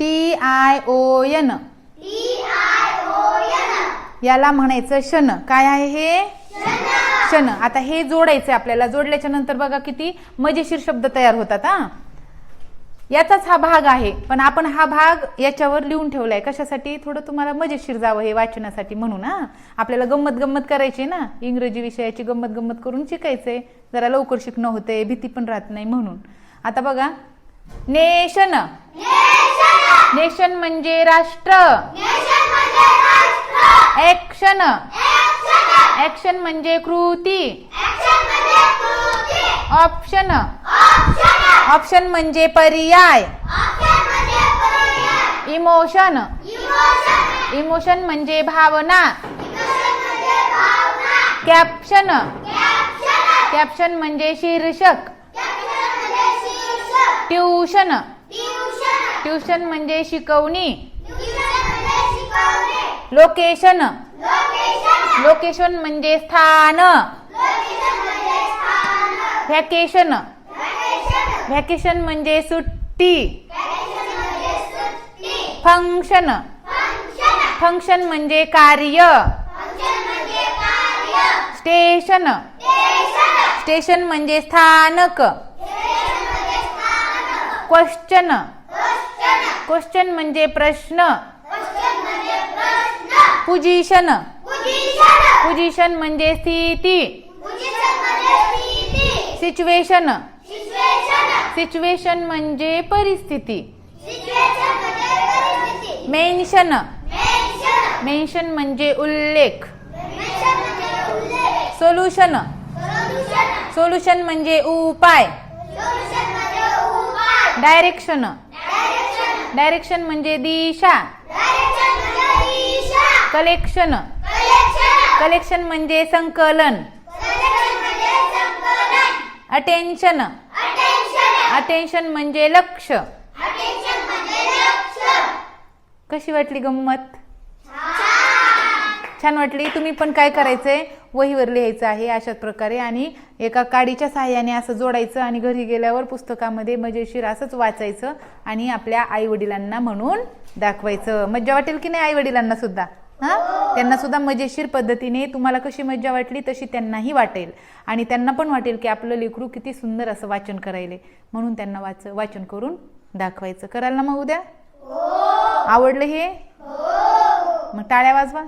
T I O N याला म्हणायचं शन. काय आहे हे? शन. आता हे जोडायचं आपल्याला. जोडल्याच्या नंतर बघा किती मजेशीर शब्द तयार होतात हा. याचाच हा भाग आहे. पण आपण हा भाग याच्यावर लिहून ठेवलाय. कशासाठी? थोडं तुम्हाला मजेशीर जावं हे वाचनासाठी म्हणून हा. आपल्याला गंमत गंमत करायची ना. इंग्रजी विषयाची गंमत गंमत करून शिकायचंय. जरा लवकर शिकणं होतंय. भीती पण राहत नाही म्हणून. आता बघा. नेशन. नेशन म्हणजे राष्ट्र. ऍक्शन ऍक्शन म्हणजे कृती. ऑप्शन ऑप्शन म्हणजे पर्याय. इमोशन इमोशन म्हणजे भावना. कॅप्शन कॅप्शन म्हणजे शीर्षक. ट्युशन ट्युशन म्हणजे शिकवणी. लोकेशन. लोकेशन. म्हणजे स्थान. व्हॅकेशन व्हॅकेशन म्हणजे सुट्टी. फंक्शन फंक्शन म्हणजे कार्य. स्टेशन स्टेशन म्हणजे स्थानक. क्वेश्चन क्वेश्चन म्हणजे प्रश्न. पोझिशन पोझिशन म्हणजे स्थिती. सिच्युएशन सिच्युएशन म्हणजे परिस्थिती. मेन्शन मेन्शन म्हणजे उल्लेख. सोल्युशन सोल्युशन म्हणजे उपाय. डायरेक्शन डायरेक्शन म्हणजे दिशा. कलेक्शन कलेक्शन म्हणजे संकलन. अटेन्शन अटेन्शन म्हणजे लक्ष. कशी वाटली गंमत? छान वाटली. तुम्ही पण काय करायचंय? वहीवर लिहायचं आहे अशाच प्रकारे आणि एका काडीच्या सहाय्याने असं जोडायचं आणि घरी गेल्यावर पुस्तकामध्ये मजेशीर असंच वाचायचं आणि आपल्या आई वडिलांना म्हणून दाखवायचं. मज्जा वाटेल की नाही आई वडिलांना सुद्धा? हा? त्यांना सुद्धा मजेशीर पद्धतीने तुम्हाला कशी मज्जा वाटली तशी त्यांनाही वाटेल. आणि त्यांना पण वाटेल की आपलं लेकरू किती सुंदर असं वाचन करायले. म्हणून त्यांना वाच वाचन करून दाखवायचं. कराल ना मग उद्या? आवडलं हे? मग टाळ्या वाजवा.